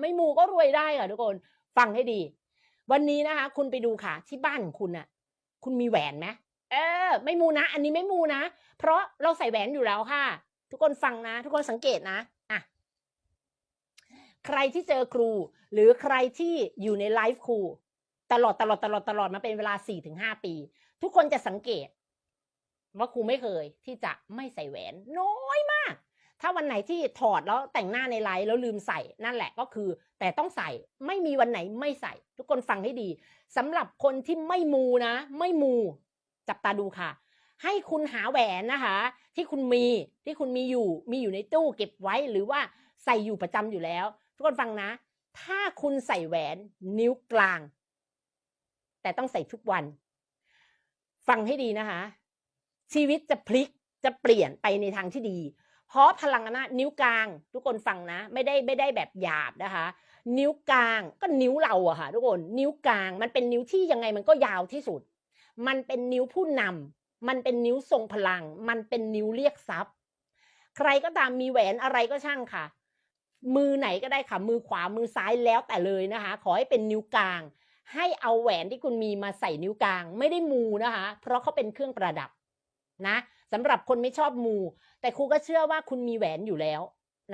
ไม่มูก็รวยได้ค่ะทุกคนฟังให้ดี วันนี้นะคะ คุณไปดูค่ะ ที่บ้านของคุณน่ะคุณมีแหวนไหมเออ ไม่มูนะ อันนี้ไม่มูนะ เพราะเราใส่แหวนอยู่แล้วค่ะ ทุกคนฟังนะ ทุกคนสังเกตนะอะใครที่เจอครู หรือใครที่อยู่ในไลฟ์ครู ตลอดตลอดตลอดตลอดมาเป็นเวลาสี่ถึงห้าปี ทุกคนจะสังเกต ว่าครูไม่เคยที่จะไม่ใส่แหวน น้อยมาก ถ้าวันไหนที่ถอดแล้วแต่งหน้าในไลฟ์แล้วลืมใส่นั่นแหละก็คือ แต่ต้องใส่ไม่มีวันไหนไม่ใส่ ทุกคนฟังให้ดีสำหรับคนที่ไม่มูนะ ไม่มู จับตาดูค่ะ ให้คุณหาแหวนนะคะ ที่คุณมีที่คุณมีอยู่มีอยู่ในตู้เก็บไว้หรือว่าใส่อยู่ประจำอยู่แล้ว ทุกคนฟังนะ ถ้าคุณใส่แหวนนิ้วกลาง แต่ต้องใส่ทุกวัน ฟังให้ดีนะคะ ชีวิตจะพลิกจะเปลี่ยนไปในทางที่ดี เพราะพลังอำนาจนิ้วกลาง ทุกคนฟังนะ ไม่ได้ไม่ได้แบบหยาบนะคะ นิ้วกลางก็นิ้วเราอะค่ะ ทุกคนนิ้วกลาง มันเป็นนิ้วที่ยังไงมันก็ยาวที่สุด มันเป็นนิ้วผู้นำมันเป็นนิ้วทรงพลัง มันเป็นนิ้วเรียกทรัพย์ ใครก็ตามมีแหวนอะไรก็ช่างค่ะ มือไหนก็ได้ค่ะ มือขวามือซ้ายแล้วแต่เลยนะคะ ขอให้เป็นนิ้วกลาง ให้เอาแหวนที่คุณมีมาใส่นิ้วกลาง ไม่ได้มูนะคะ เพราะเขาเป็นเครื่องประดับนะ สำหรับคนไม่ชอบมู แต่ครูก็เชื่อว่าคุณมีแหวนอยู่แล้ว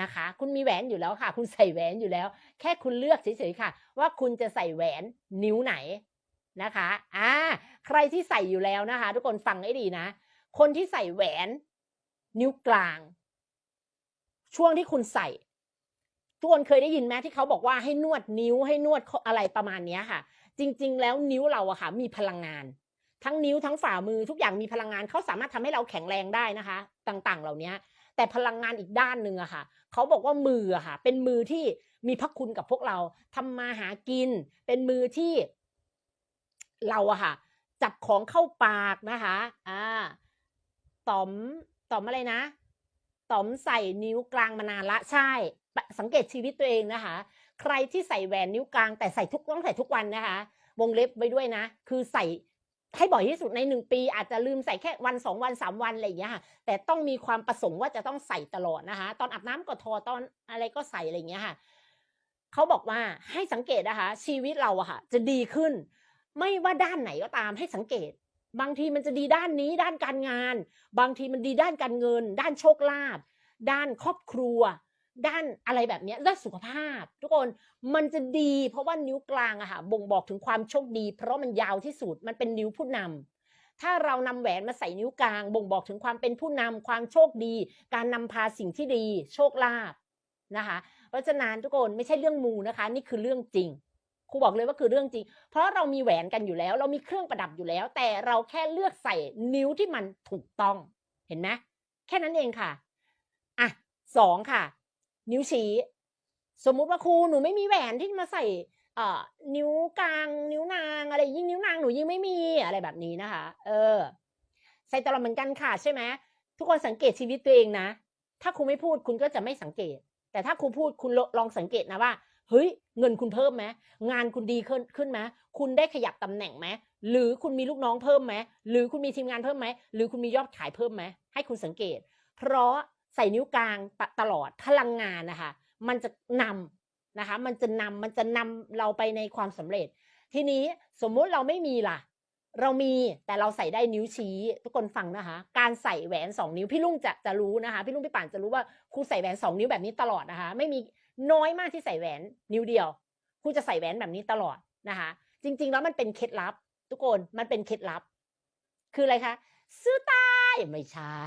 นะคะ คุณมีแหวนอยู่แล้วค่ะ คุณใส่แหวนอยู่แล้ว แค่คุณเลือกเฉยๆค่ะ ว่าคุณจะใส่แหวนนิ้วไหนนะคะอ่าใครที่ใส่อยู่แล้วนะคะ ทุกคนฟังให้ดีนะ คนที่ใส่แหวนนิ้วกลาง ช่วงที่คุณใส่ทุกคนเคยได้ยินไหมที่เขาบอกว่าให้นวดนิ้วให้นวดอะไรประมาณเนี้ยค่ะ จริง ๆ แล้วนิ้วเราอะค่ะ มีพลังงาน ทั้งนิ้วทั้งฝ่ามือทุกอย่างมีพลังงานเขาสามารถทำให้เราแข็งแรงได้นะคะ ต่างๆ เหล่านี้แต่พลังงานอีกด้านหนึ่งอะค่ะเขาบอกว่ามืออะค่ะ เป็นมือที่มีพระคุณกับพวกเราทำมาหากิน เป็นมือที่ เราอะค่ะ จับของเข้าปากนะคะอ่าต๋อมต๋อมอะไรนะต๋อมใส่นิ้วกลางมานานละใช่ สังเกตชีวิตตัวเองนะคะ ใครที่ใส่แหวนนิ้วกลางแต่ใส่ทุกต้องใส่ทุกวันนะคะ วงเล็บไว้ด้วยนะ คือใส่ ให้บ่อยที่สุดในหนึ่งปี อาจจะลืมใส่แค่วันสองวันสามวันอะไรอย่างเงี้ยค่ะแต่ต้องมีความประสงค์ว่าจะต้องใส่ตลอดนะคะ ตอนอาบน้ำก็ทอตอนอะไรก็ใส่อะไรอย่างเงี้ยค่ะเขาบอกว่าให้สังเกตนะคะ ชีวิตเราอะค่ะ จะดีขึ้น ไม่ว่าด้านไหนก็ตามให้สังเกต บางทีมันจะดีด้านนี้ด้านการงาน บางทีมันดีด้านการเงิน ด้านโชคลาภด้านครอบครัว ด้านอะไรแบบนี้ด้านสุขภาพ ทุกคนมันจะดี เพราะว่านิ้วกลางอะค่ะบ่งบอกถึงความโชคดี เพราะมันยาวที่สุดมันเป็นนิ้วผู้นำถ้าเรานำแหวนมาใส่นิ้วกลาง บ่งบอกถึงความเป็นผู้นำความโชคดี การนำพาสิ่งที่ดี โชคลาภนะคะ เพราะฉะนั้นทุกคนไม่ใช่เรื่องมูนะคะ นี่คือเรื่องจริงครูบอกเลยว่าคือเรื่องจริง เพราะเรามีแหวนกันอยู่แล้ว เรามีเครื่องประดับอยู่แล้ว แต่เราแค่เลือกใส่นิ้วที่มันถูกต้อง เห็นไหมแค่นั้นเองค่ะอะสองค่ะ นิ้วชี้ สมมุติว่าครูหนูไม่มีแหวนที่มาใส่เอ่อนิ้วกลาง นิ้วนางอะไรยิ่งนิ้วนางหนูยิ่งไม่มีอะไรแบบนี้นะคะ เออ ใส่ตลอดเหมือนกันค่ะใช่ไหมทุกคนสังเกตชีวิตตัวเองนะ ถ้าครูไม่พูดคุณก็จะไม่สังเกต แต่ถ้าครูพูดคุณลองสังเกตนะว่าเฮ้ยเงินคุณเพิ่มไหมงานคุณดีขึ้นขึ้นไหมคุณได้ขยับตำแหน่งไหมหรือคุณมีลูกน้องเพิ่มไหมหรือคุณมีทีมงานเพิ่มไหมหรือคุณมียอดขายเพิ่มไหมให้คุณสังเกต เพราะ ใส่นิ้วกลางตลอดพลังงานนะคะ มันจะนำนะคะ มันจะนำมันจะนำเราไปในความสำเร็จ ทีนี้สมมุติเราไม่มีล่ะ เรามีแต่เราใส่ได้นิ้วชี้ ทุกคนฟังนะคะ การใส่แหวนสองนิ้วพี่ลุงจะจะรู้นะคะ พี่ลุงพี่ป่านจะรู้ว่าครูใส่แหวนสองนิ้วแบบนี้ตลอดนะคะ ไม่มีน้อยมากที่ใส่แหวนนิ้วเดียวครูจะใส่แหวนแบบนี้ตลอดนะคะ จริง ๆ แล้วมันเป็นเคล็ดลับ ทุกคนมันเป็นเคล็ดลับ คืออะไรคะ ซื้อตายไม่ใช่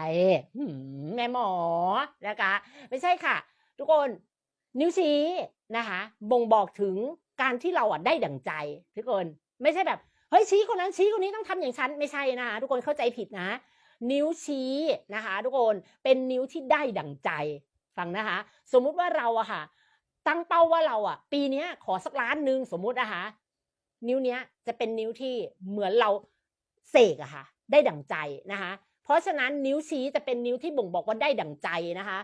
แม่หมอนะคะ ไม่ใช่ค่ะ ทุกคนนิ้วชี้นะคะ บ่งบอกถึงการที่เราอะได้ดั่งใจ ทุกคนไม่ใช่แบบเฮ้ยชี้คนนั้นชี้คนนี้ต้องทำอย่างฉันไม่ใช่นะคะทุกคนเข้าใจผิดนะ นิ้วชี้นะคะ ทุกคนเป็นนิ้วที่ได้ดั่งใจฟังนะคะ สมมุติว่าเราอะค่ะ ตั้งเป้าว่าเราอะปีนี้ขอสักล้านหนึ่งสมมุตินะคะนิ้วเนี้ยจะเป็นนิ้วที่เหมือนเราเสกอะค่ะ ได้ดั่งใจนะคะ เพราะฉะนั้นนิ้วชี้จะเป็นนิ้วที่บ่งบอกว่าได้ดั่งใจนะคะ